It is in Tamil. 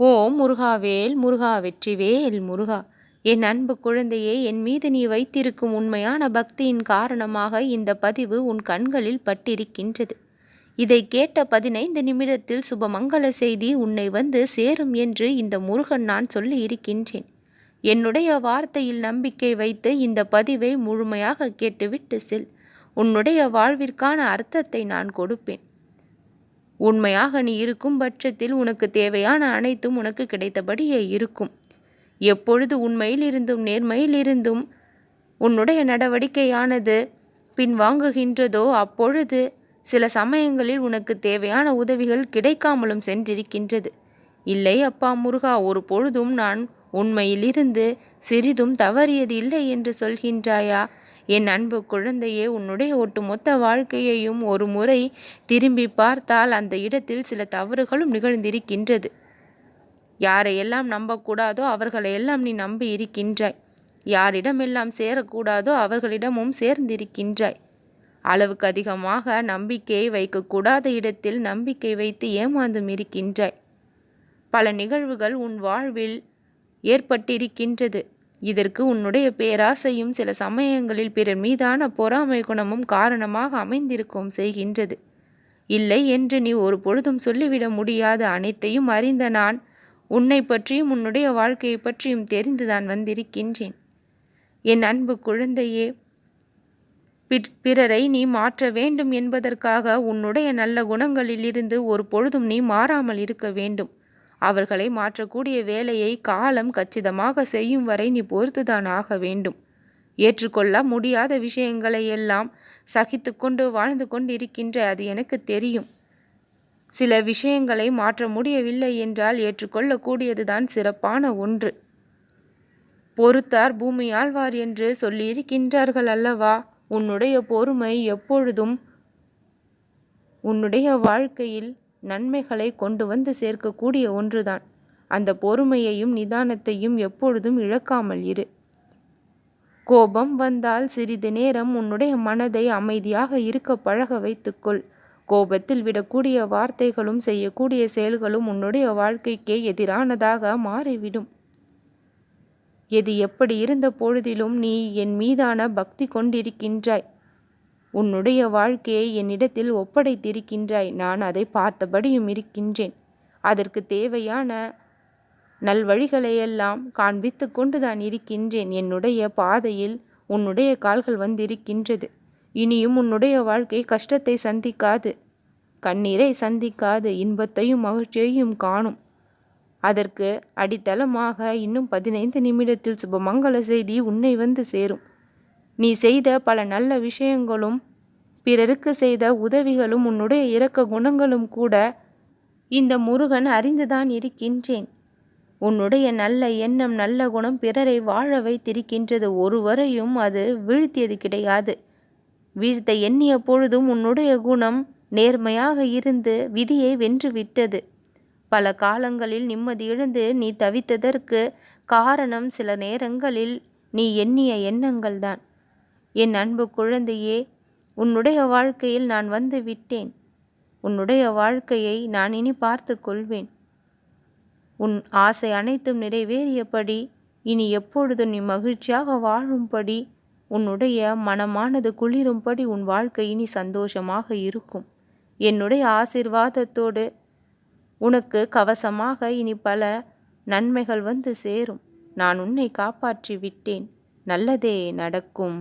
ஓம் முருகாவேல் முருகா வெற்றிவேல் முருகா. என் அன்பு குழந்தையே என் மீது நீ வைத்திருக்கும் உண்மையான பக்தியின் காரணமாக இந்த பதிவு உன் கண்களில் பட்டிருக்கின்றது. இதை கேட்ட பதினைந்து நிமிடத்தில் சுபமங்கல செய்தி உன்னை வந்து சேரும் என்று இந்த முருகன் நான் சொல்லி இருக்கின்றேன். என்னுடைய வார்த்தையில் நம்பிக்கை வைத்து இந்த பதிவை முழுமையாக கேட்டுவிட்டு செல். உன்னுடைய வாழ்விற்கான அர்த்தத்தை நான் கொடுப்பேன். உண்மையாக நீ இருக்கும் பட்சத்தில் உனக்கு தேவையான அனைத்தும் உனக்கு கிடைத்தபடியே இருக்கும். எப்பொழுது உண்மையில் இருந்தும் நேர்மையில் இருந்தும் உன்னுடைய நடவடிக்கையானது பின்வாங்குகின்றதோ அப்பொழுது சில சமயங்களில் உனக்கு தேவையான உதவிகள் கிடைக்காமலும் சென்றிருக்கின்றது. இல்லை அப்பா முருகா ஒரு பொழுதும் நான் உண்மையிலிருந்து சிறிதும் தவறியது இல்லை என்று சொல்கின்றாயா? என் அன்பு குழந்தையே உன்னுடைய ஒட்டுமொத்த வாழ்க்கையையும் ஒரு முறை திரும்பி பார்த்தால் அந்த இடத்தில் சில தவறுகளும் நிகழ்ந்திருக்கின்றது. யாரையெல்லாம் நம்பக்கூடாதோ அவர்களையெல்லாம் நீ நம்பி இருக்கின்றாய். யாரிடமெல்லாம் சேரக்கூடாதோ அவர்களிடமும் சேர்ந்திருக்கின்றாய். அளவுக்கு அதிகமாக நம்பிக்கையை வைக்கக்கூடாத இடத்தில் நம்பிக்கை வைத்து ஏமாந்தும் இருக்கின்றாய். பல நிகழ்வுகள் உன் வாழ்வில் ஏற்பட்டிருக்கின்றது. இதற்கு உன்னுடைய பேராசையும் சில சமயங்களில் பிறர் மீதான பொறாமை குணமும் காரணமாக அமைந்திருக்கும் செய்கின்றது. இல்லை என்று நீ ஒரு பொழுதும் சொல்லிவிட முடியாத. அனைத்தையும் அறிந்த நான் உன்னை பற்றியும் உன்னுடைய வாழ்க்கையை பற்றியும் தெரிந்துதான் வந்திருக்கின்றேன். என் அன்பு குழந்தையே பிறரை நீ மாற்ற வேண்டும் என்பதற்காக உன்னுடைய நல்ல குணங்களிலிருந்து ஒரு பொழுதும் நீ மாறாமல் இருக்க வேண்டும். அவர்களை மாற்றக்கூடிய வேலையை காலம் கச்சிதமாக செய்யும் வரை நீ பொறுத்துதான் ஆக வேண்டும். ஏற்றுக்கொள்ள முடியாத விஷயங்களை எல்லாம் சகித்து கொண்டு வாழ்ந்து கொண்டிருக்கின்ற அது எனக்கு தெரியும். சில விஷயங்களை மாற்ற முடியவில்லை என்றால் ஏற்றுக்கொள்ளக்கூடியதுதான் சிறப்பான ஒன்று. பொறுத்தார் பூமி ஆழ்வார் என்று சொல்லியிருக்கின்றார்கள் அல்லவா? உன்னுடைய பொறுமை எப்பொழுதும் உன்னுடைய வாழ்க்கையில் நன்மைகளை கொண்டு வந்து சேர்க்கக்கூடிய ஒன்றுதான். அந்த பொறுமையையும் நிதானத்தையும் எப்பொழுதும் இழக்காமல் இரு. கோபம் வந்தால் சிறிது நேரம் உன்னுடைய மனதை அமைதியாக இருக்க பழக வைத்துக்கொள். கோபத்தில் விடக்கூடிய வார்த்தைகளும் செய்யக்கூடிய செயல்களும் உன்னுடைய வாழ்க்கைக்கே எதிரானதாக மாறிவிடும். எது எப்படி இருந்த பொழுதிலும் நீ என் மீதான பக்தி கொண்டிருக்கின்றாய். உன்னுடைய வாழ்க்கையை என்னிடத்தில் ஒப்படைத்திருக்கின்றாய். நான் அதை பார்த்தபடியும் இருக்கின்றேன். அதற்கு தேவையான நல்வழிகளையெல்லாம் காண்பித்து கொண்டுதான் இருக்கின்றேன். என்னுடைய பாதையில் உன்னுடைய கால்கள் வந்திருக்கின்றது. இனியும் உன்னுடைய வாழ்க்கை கஷ்டத்தை சந்திக்காது. கண்ணீரை சந்திக்காது. இன்பத்தையும் மகிழ்ச்சியையும் காணும். அதற்கு அடித்தளமாக இன்னும் பதினைந்து நிமிடத்தில் சுபமங்கள செய்தி உன்னை வந்து சேரும். நீ செய்த பல நல்ல விஷயங்களும் பிறருக்கு செய்த உதவிகளும் உன்னுடைய இரக்க குணங்களும் கூட இந்த முருகன் அறிந்துதான் இருக்கின்றேன். உன்னுடைய நல்ல எண்ணம் நல்ல குணம் பிறரை வாழ வைத்திருக்கின்றது ஒருவரையும் அது வீழ்த்தியது கிடையாது. வீழ்த்த எண்ணிய பொழுதும் உன்னுடைய குணம் நேர்மையாக இருந்து விதியை வென்று விட்டது பல காலங்களில் நிம்மதி இழந்து நீ தவித்ததற்கு காரணம் சில நேரங்களில் நீ எண்ணிய எண்ணங்கள்தான். என் அன்பு குழந்தையே உன்னுடைய வாழ்க்கையில் நான் வந்து விட்டேன். உன்னுடைய வாழ்க்கையை நான் இனி பார்த்து கொள்வேன். உன் ஆசை அனைத்தும் நிறைவேறியபடி இனி எப்பொழுதும் நீ மகிழ்ச்சியாக வாழும்படி உன்னுடைய மனமானது குளிரும்படி உன் வாழ்க்கை இனி சந்தோஷமாக இருக்கும். என்னுடைய ஆசிர்வாதத்தோடு உனக்கு கவசமாக இனி பல நன்மைகள் வந்து சேரும். நான் உன்னை காப்பாற்றி விட்டேன். நல்லதே நடக்கும்.